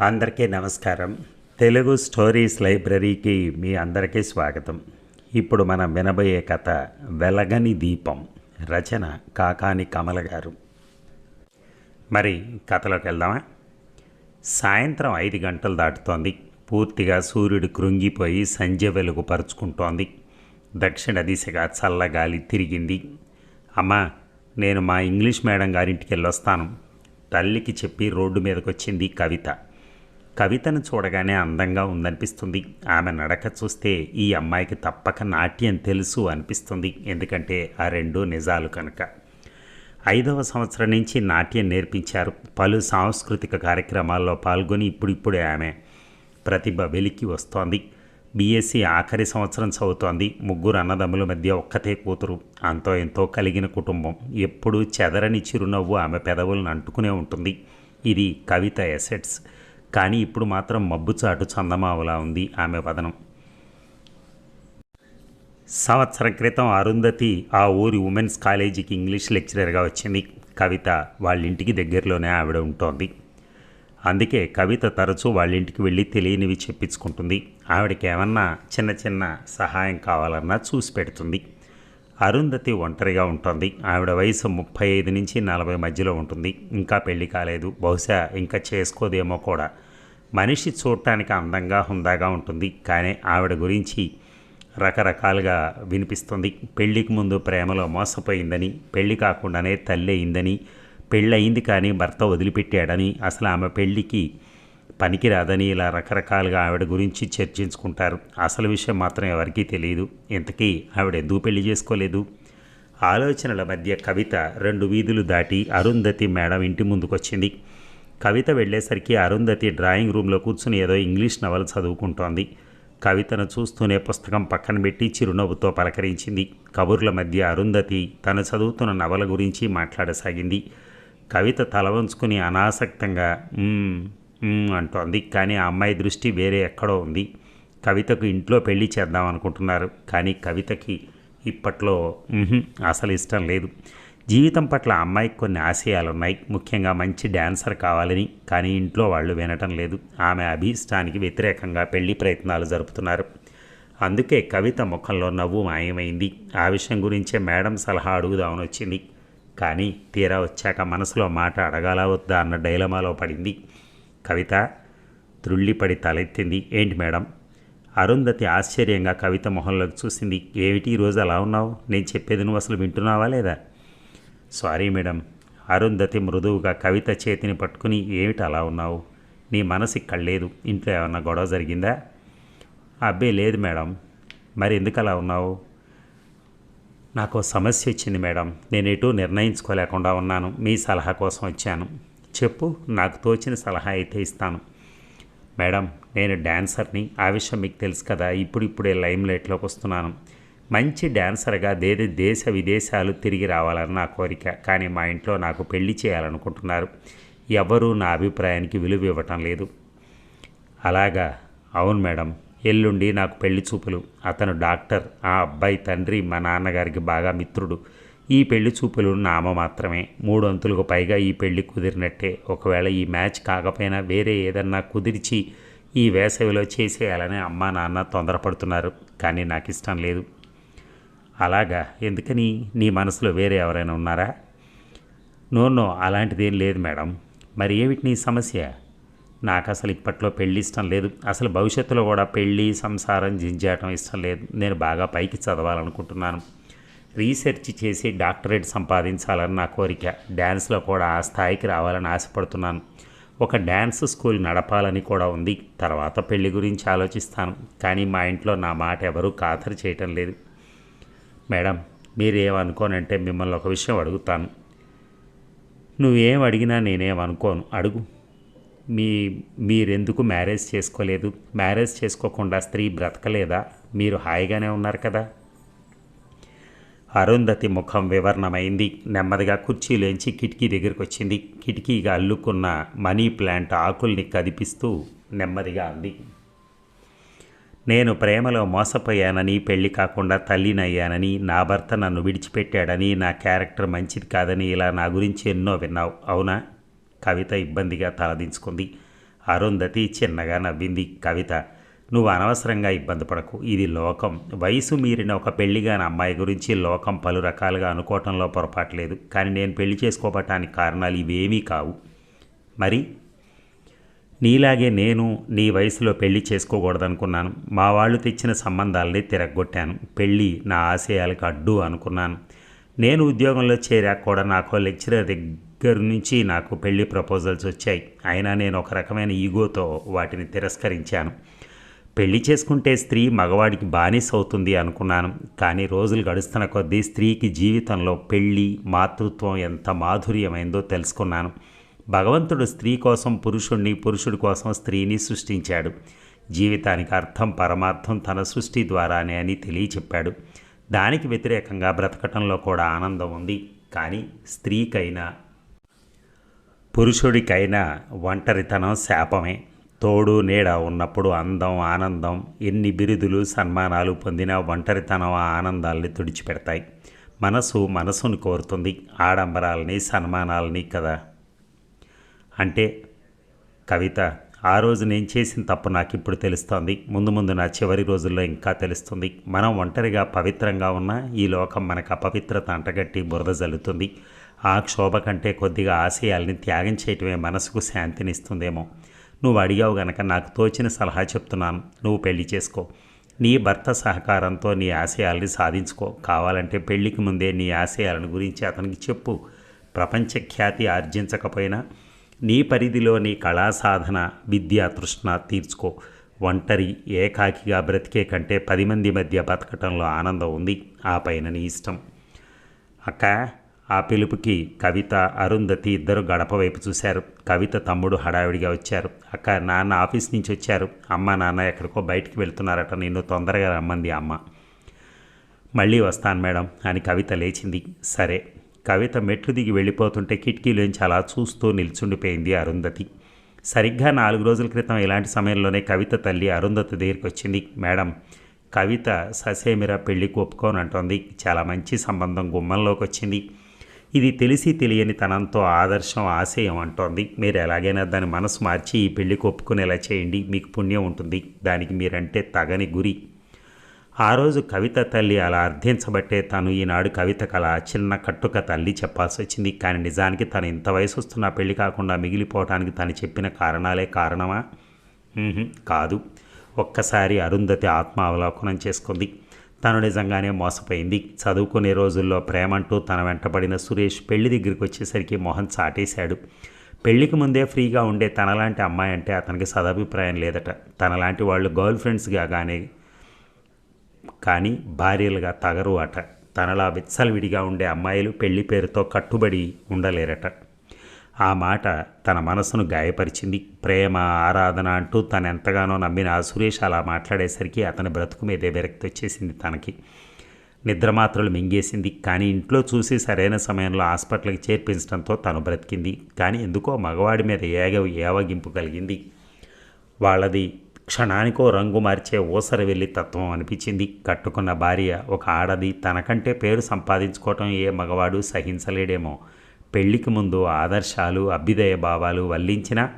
అందరికీ నమస్కారం. తెలుగు స్టోరీస్ లైబ్రరీకి మీ అందరికీ స్వాగతం. ఇప్పుడు మనం వినబోయే కథ వెలగని దీపం రచన కాకాని కమల గారు. మరి కథలోకి వెళ్దామా? సాయంత్రం ఐదు గంటలు దాటుతోంది. పూర్తిగా సూర్యుడు కృంగిపోయి సంధ్య వెలుగు పరుచుకుంటోంది. దక్షిణ దిశగా చల్లగాలి తిరిగింది. అమ్మా నేను మా ఇంగ్లీష్ మేడం గారింటికి వెళ్ళొస్తాను తల్లికి చెప్పి రోడ్డు మీదకి వచ్చింది కవిత. కవితను చూడగానే అందంగా ఉందనిపిస్తుంది. ఆమె నడక చూస్తే ఈ అమ్మాయికి తప్పక నాట్యం తెలుసు అనిపిస్తుంది. ఎందుకంటే ఆ రెండు నిజాలు కనుక. ఐదవ సంవత్సరం నుంచి నాట్యం నేర్పించారు. పలు సాంస్కృతిక కార్యక్రమాల్లో పాల్గొని ఇప్పుడిప్పుడే ఆమె ప్రతిభ వెలికి వస్తోంది. బీఎస్సీ ఆఖరి సంవత్సరం చదువుతోంది. ముగ్గురు అన్నదమ్ముల మధ్య ఒక్కతే కూతురు. అంతో ఎంతో కలిగిన కుటుంబం. ఎప్పుడూ చెదరని చిరునవ్వు ఆమె పెదవులను అంటుకునే ఉంటుంది. ఇది కవిత ఎసెట్స్. కానీ ఇప్పుడు మాత్రం మబ్బుచాటు చందమావలా ఉంది ఆమె వదనం. సంవత్సరం క్రితం అరుంధతి ఆ ఊరి ఉమెన్స్ కాలేజీకి ఇంగ్లీష్ లెక్చరర్గా వచ్చింది. కవిత వాళ్ళ ఇంటికి దగ్గరలోనే ఆవిడ ఉంటోంది. అందుకే కవిత తరచూ వాళ్ళ ఇంటికి వెళ్ళి తెలియనివి చెప్పించుకుంటుంది. ఆవిడకి ఏమన్నా చిన్న చిన్న సహాయం కావాలన్నా చూసి పెడుతుంది. అరుంధతి ఒంటరిగా ఉంటుంది. ఆవిడ వయసు ముప్పై ఐదు నుంచి నలభై మధ్యలో ఉంటుంది. ఇంకా పెళ్ళి కాలేదు. బహుశా ఇంకా చేసుకోదేమో కూడా. మనిషి చూడటానికి అందంగా హుందాగా ఉంటుంది. కానీ ఆవిడ గురించి రకరకాలుగా వినిపిస్తుంది. పెళ్ళికి ముందు ప్రేమలో మోసపోయిందని పెళ్ళి కాకుండానే తల్లి అయిందని పెళ్ళయింది కానీ భర్త వదిలిపెట్టాడని అసలు ఆమె పెళ్ళికి పనికిరాదని ఇలా రకరకాలుగా ఆవిడ గురించి చర్చించుకుంటారు. అసలు విషయం మాత్రం ఎవరికీ తెలియదు ఇంతకీ ఆవిడ ఎందుకు పెళ్ళి చేసుకోలేదు? ఆలోచనల మధ్య కవిత రెండు వీధులు దాటి అరుంధతి మేడం ఇంటి ముందుకొచ్చింది. కవిత వెళ్ళేసరికి అరుంధతి డ్రాయింగ్ రూమ్లో కూర్చుని ఏదో ఇంగ్లీష్ నవల చదువుకుంటోంది. కవితను చూస్తూనే పుస్తకం పక్కన పెట్టి చిరునవ్వుతో పలకరించింది. కబుర్ల మధ్య అరుంధతి తను చదువుతున్న నవల గురించి మాట్లాడసాగింది. కవిత తల వంచుకుని అనాసక్తంగా అంటోంది. కానీ ఆ అమ్మాయి దృష్టి వేరే ఎక్కడో ఉంది. కవితకు ఇంట్లో పెళ్ళి చేద్దాం అనుకుంటున్నారు. కానీ కవితకి ఇప్పట్లో అసలు ఇష్టం లేదు. జీవితం పట్ల అమ్మాయికి కొన్ని ఆశయాలు ఉన్నాయి ముఖ్యంగా మంచి డాన్సర్ కావాలని కానీ ఇంట్లో వాళ్ళు వినటం లేదు. ఆమె అభీష్టానికి వ్యతిరేకంగా పెళ్ళి ప్రయత్నాలు జరుపుతున్నారు. అందుకే కవిత ముఖంలో నవ్వు మాయమైంది. ఆ విషయం గురించే మేడం సలహా అడుగుదామని వచ్చింది. కానీ తీరా వచ్చాక మనసులో మాట అడగాలా వద్దా అన్న డైలమాలో పడింది. కవిత త్రుళ్ళిపడి తలెత్తింది. ఏంటి మేడం? అరుంధతి ఆశ్చర్యంగా కవిత మొహంలోకి చూసింది. ఏమిటి? ఈరోజు అలా ఉన్నావు? నేను చెప్పేది నువ్వు అసలు వింటున్నావా లేదా? Sorry madam. అరుంధతి మృదువుగా కవిత చేతిని పట్టుకుని ఏమిటి అలా ఉన్నావు? నీ మనసు ఇక్కడ లేదు ఇంట్లో ఏమన్నా గొడవ జరిగిందా? అబ్బే లేదు మేడం. మరి ఎందుకు అలా ఉన్నావు? నాకు సమస్య వచ్చింది మేడం. నేను ఎటు నిర్ణయించుకోలేకుండా ఉన్నాను. మీ సలహా కోసం వచ్చాను. చెప్పు నాకు తోచిన సలహా అయితే ఇస్తాను. మేడం నేను డ్యాన్సర్ని ఆ విషయం మీకు తెలుసు కదా ఇప్పుడిప్పుడే లైమ్ లైట్లోకి వస్తున్నాను. మంచి డ్యాన్సర్గా దేది దేశ విదేశాలు తిరిగి రావాలని నా కోరిక. కానీ మా ఇంట్లో నాకు పెళ్ళి చేయాలనుకుంటున్నారు. ఎవరూ నా అభిప్రాయానికి విలువ ఇవ్వటం లేదు. అలాగా? అవును మేడం. ఎల్లుండి నాకు పెళ్ళి చూపులు. అతను డాక్టర్ ఆ అబ్బాయి తండ్రి మా నాన్నగారికి బాగా మిత్రుడు. ఈ పెళ్ళి చూపులు నామ మాత్రమే. మూడు అంతులకు పైగా ఈ పెళ్ళి కుదిరినట్టే. ఒకవేళ ఈ మ్యాచ్ కాకపోయినా వేరే ఏదన్నా కుదిర్చి ఈ వేసవిలో చేసేయాలని అమ్మా నాన్న తొందరపడుతున్నారు. కానీ నాకు ఇష్టం లేదు. అలాగా? ఎందుకని? నీ మనసులో వేరే ఎవరైనా ఉన్నారా? నో నో అలాంటిదేం లేదు మేడం. మరి ఏమిటి నీ సమస్య? నాకు అసలు ఇప్పట్లో పెళ్ళి ఇష్టం లేదు. అసలు భవిష్యత్తులో కూడా పెళ్ళి సంసారం జింజాటం ఇష్టం లేదు. నేను బాగా పైకి చదవాలనుకుంటున్నాను. రీసెర్చ్ చేసి డాక్టరేట్ సంపాదించాలని నా కోరిక. డ్యాన్స్లో కూడా ఆ స్థాయికి రావాలని ఆశపడుతున్నాను. ఒక డ్యాన్స్ స్కూల్ నడపాలని కూడా ఉంది. తర్వాత పెళ్ళి గురించి ఆలోచిస్తాను. కానీ మా ఇంట్లో నా మాట ఎవరూ ఖాతరు చేయటం లేదు. మేడం మీరేమనుకోనంటే మిమ్మల్ని ఒక విషయం అడుగుతాను. నువ్వేం అడిగినా నేనేం అనుకోను అడుగు. మీ మీరెందుకు మ్యారేజ్ చేసుకోలేదు? మ్యారేజ్ చేసుకోకుండా స్త్రీ బ్రతకలేదా? మీరు హాయిగానే ఉన్నారు కదా. అరుంధతి ముఖం వివరణమైంది. నెమ్మదిగా కుర్చీలోంచి కిటికీ దగ్గరికి వచ్చింది కిటికీగా అల్లుకున్న మనీ ప్లాంట్ ఆకుల్ని కదిపిస్తూ నెమ్మదిగా అంది. నేను ప్రేమలో మోసపోయానని పెళ్ళి కాకుండా తల్లినయ్యానని నా భర్త నన్ను విడిచిపెట్టాడని నా క్యారెక్టర్ మంచిది కాదని ఇలా నా గురించి ఎన్నో విన్నావు. అవునా? కవిత ఇబ్బందిగా తలదించుకుంది. అరుంధతి చిన్నగా నవ్వింది. కవిత నువ్వు అనవసరంగా ఇబ్బంది పడకు. ఇది లోకం. వయసు మీరిన ఒక పెళ్ళిగాని అమ్మాయి గురించి లోకం పలు రకాలుగా అనుకోవటంలో పొరపాటు లేదు. కానీ నేను పెళ్ళి చేసుకోవటానికి కారణాలు ఇవేమీ కావు. మరి? నీలాగే నేను నీ వయసులో పెళ్ళి చేసుకోకూడదనుకున్నాను. మా వాళ్ళు తెచ్చిన సంబంధాలని తిరగొట్టాను పెళ్ళి నా ఆశయాలకు అడ్డు అనుకున్నాను. నేను ఉద్యోగంలో చేరాక కూడా నాకు లెక్చరర్ దగ్గర నుంచి నాకు పెళ్ళి ప్రపోజల్స్ వచ్చాయి. అయినా నేను ఒక రకమైన ఈగోతో వాటిని తిరస్కరించాను. పెళ్ళి చేసుకుంటే స్త్రీ మగవాడికి బానిస అవుతుంది అనుకున్నాను. కానీ రోజులు గడుస్తున్న కొద్దీ స్త్రీకి జీవితంలో పెళ్ళి మాతృత్వం ఎంత మాధుర్యమైందో తెలుసుకున్నాను. భగవంతుడు స్త్రీ కోసం పురుషుణ్ణి పురుషుడి కోసం స్త్రీని సృష్టించాడు. జీవితానికి అర్థం పరమార్థం తన సృష్టి ద్వారానే అని తెలియచెప్పాడు. దానికి వ్యతిరేకంగా బ్రతకటంలో కూడా ఆనందం ఉంది. కానీ స్త్రీకైనా పురుషుడికైనా ఒంటరితనం శాపమే. తోడు నీడ ఉన్నప్పుడు అందం ఆనందం ఎన్ని బిరుదులు సన్మానాలు పొందినా ఒంటరితనం ఆ ఆనందాల్ని తుడిచిపెడతాయి. మనసు మనసును కోరుతుంది. ఆడంబరాలని సన్మానాలని కదా. అంటే కవిత ఆ రోజు నేను చేసిన తప్పు నాకు ఇప్పుడు తెలుస్తోంది. ముందు ముందు నా చివరి రోజుల్లో ఇంకా తెలుస్తుంది. మనం ఒంటరిగా పవిత్రంగా ఉన్న ఈ లోకం మనకు అపవిత్రత అంటగట్టి బురద జల్లుతుంది. ఆ క్షోభ కంటే కొద్దిగా ఆశయాల్ని త్యాగం చేయటమే మనసుకు శాంతినిస్తుందేమో. నువ్వు అడిగావు గనక నాకు తోచిన సలహా చెప్తున్నాను. నువ్వు పెళ్ళి చేసుకో. నీ భర్త సహకారంతో నీ ఆశయాల్ని సాధించుకో. కావాలంటే పెళ్ళికి ముందే నీ ఆశయాలను గురించి అతనికి చెప్పు. ప్రపంచ ఖ్యాతి ఆర్జించకపోయినా నీ పరిధిలో నీ కళా సాధన విద్యా తృష్ణ తీర్చుకో. ఒంటరి ఏకాకిగా బ్రతికే కంటే పది మంది మధ్య బతకటంలో ఆనందం ఉంది. ఆ పైన నీ ఇష్టం. అక్క ఆ పిలుపుకి కవిత అరుంధతి ఇద్దరు గడప వైపు చూశారు. కవిత తమ్ముడు హడావిడిగా వచ్చారు. అక్క నాన్న ఆఫీస్ నుంచి వచ్చారు. అమ్మ నాన్న ఎక్కడికో బయటికి వెళ్తున్నారట. నిన్ను తొందరగా రమ్మంది అమ్మ. మళ్ళీ వస్తాను మేడం అని కవిత లేచింది. సరే. కవిత మెట్లు దిగి వెళ్ళిపోతుంటే కిటికీలోంచి అలా చూస్తూ నిల్చుండిపోయింది అరుంధతి. సరిగ్గా నాలుగు రోజుల క్రితం ఇలాంటి సమయంలోనే కవిత తల్లి అరుంధతి దగ్గరికి వచ్చింది. మేడం కవిత ససేమిరా పెళ్ళికి ఒప్పుకోనంటోంది. చాలా మంచి సంబంధం గుమ్మంలోకి వచ్చింది. ఇది తెలిసి తెలియని తనంతో ఆదర్శం ఆశయం అంటోంది. మీరు ఎలాగైనా దాని మనసు మార్చి ఈ పెళ్ళికి ఒప్పుకునేలా చేయండి. మీకు పుణ్యం ఉంటుంది. దానికి మీరంటే తగని గురి. ఆ రోజు కవిత తల్లి అలా అర్థించబట్టే తను ఈనాడు కవిత కళ చిన్న కట్టుక తల్లి చెప్పాల్సి వచ్చింది కానీ నిజానికి తను ఇంత వయసు వస్తున్న పెళ్ళి కాకుండా మిగిలిపోవటానికి తను చెప్పిన కారణాలే కారణమా? కాదు. ఒక్కసారి అరుంధతి ఆత్మావలోకనం చేసుకుంది. తను నిజంగానే మోసపోయింది. చదువుకునే రోజుల్లో ప్రేమంటూ తన వెంటబడిన సురేష్ పెళ్ళి దగ్గరికి వచ్చేసరికి మొహం చాటేశాడు. పెళ్ళికి ముందే ఫ్రీగా ఉండే తనలాంటి అమ్మాయి అంటే అతనికి సదభిప్రాయం లేదట. తనలాంటి వాళ్ళు గర్ల్ ఫ్రెండ్స్గా కానీ కానీ భార్యలుగా తగరు అట. తనలా విచ్చలవిడిగా ఉండే అమ్మాయిలు పెళ్ళి పేరుతో కట్టుబడి ఉండలేరట. ఆ మాట తన మనసును గాయపరిచింది. ప్రేమ ఆరాధన అంటూ తను ఎంతగానో నమ్మిన ఆ సురేష్ అలా మాట్లాడేసరికి అతని బ్రతుకు మీదే విరక్తి వచ్చేసింది తనకి. నిద్రమాత్రలు మింగేసింది. కానీ ఇంట్లో చూసి సరైన సమయంలో హాస్పిటల్కి చేర్పించడంతో తను బ్రతికింది. కానీ ఎందుకో మగవాడి మీద ఏగ ఏవగింపు కలిగింది. వాళ్ళది క్షణానికో రంగు మార్చే ఊసర వెళ్ళి తత్వం అనిపించింది. కట్టుకున్న భార్య ఒక ఆడది తనకంటే పేరు సంపాదించుకోవటం ఏ మగవాడు సహించలేడేమో. పెళ్ళికి ముందు ఆదర్శాలు అభ్యుదయ భావాలు వల్లించిన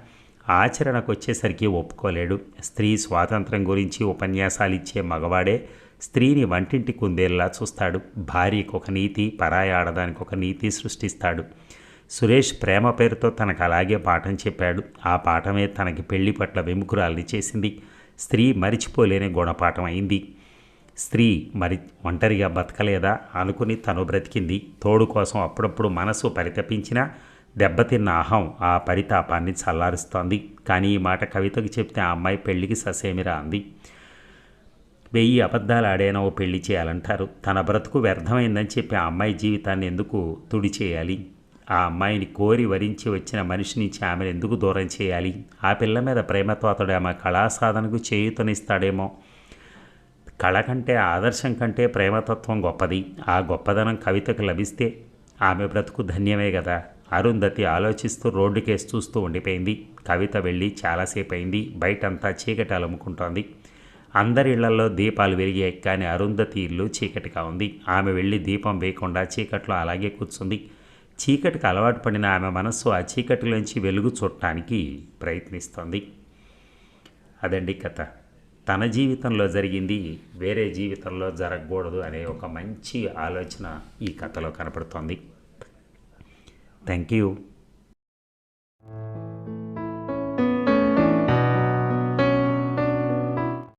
ఆచరణకు వచ్చేసరికి ఒప్పుకోలేడు. స్త్రీ స్వాతంత్రం గురించి ఉపన్యాసాలు ఇచ్చే మగవాడే స్త్రీని వంటింటి కుందేలా చూస్తాడు. భార్యకు ఒక నీతి పరాయి ఆడదానికి ఒక నీతి సృష్టిస్తాడు. సురేష్ ప్రేమ పేరుతో తనకు అలాగే పాఠం చెప్పాడు. ఆ పాఠమే తనకి పెళ్ళి పట్ల విముఖురాల్ని చేసింది. స్త్రీ మరిచిపోలేని గుణపాఠం అయింది. స్త్రీ మరి ఒంటరిగా బతకలేదా అనుకుని తను బ్రతికింది. తోడు కోసం అప్పుడప్పుడు మనసు పరితపించినా దెబ్బతిన్న అహం ఆ పరితాపాన్ని చల్లారుస్తోంది. కానీ ఈ మాట కవితకు చెప్తే ఆ అమ్మాయి పెళ్ళికి ససేమిరా అంది. వెయ్యి అబద్ధాలు ఆడైనా ఓ పెళ్ళి చేయాలంటారు. తన బ్రతుకు వ్యర్థమైందని చెప్పి ఆ అమ్మాయి జీవితాన్ని ఎందుకు తుడి చేయాలి ఆ అమ్మాయిని కోరి వరించి వచ్చిన మనిషి నుంచి ఆమెను ఎందుకు దూరం చేయాలి? ఆ పిల్ల మీద ప్రేమతో అతడు ఆమె కళాసాధనకు చేయుతనిస్తాడేమో? కళ కంటే ఆదర్శం కంటే ప్రేమతత్వం గొప్పది. ఆ గొప్పదనం కవితకు లభిస్తే ఆమె బ్రతుకు ధన్యమే కదా అరుంధతి ఆలోచిస్తూ రోడ్డుకేసి చూస్తూ ఉండిపోయింది. కవిత వెళ్ళి చాలాసేపు అయింది బయటంతా చీకటి అలుముకుంటోంది. అందరి ఇళ్ళలో దీపాలు వెలిగాయి కానీ అరుంధతి ఇల్లు చీకటిగా ఉంది. ఆమె వెళ్ళి దీపం వేయకుండా చీకట్లో అలాగే కూర్చుంది. చీకటికి అలవాటు పడిన ఆమె మనస్సు ఆ చీకటిలోంచి వెలుగు చూడటానికి ప్రయత్నిస్తోంది. అదండి కథ. తన జీవితంలో జరిగింది వేరే జీవితంలో జరగకూడదు అనే ఒక మంచి ఆలోచన ఈ కథలో కనపడుతోంది. Thank you.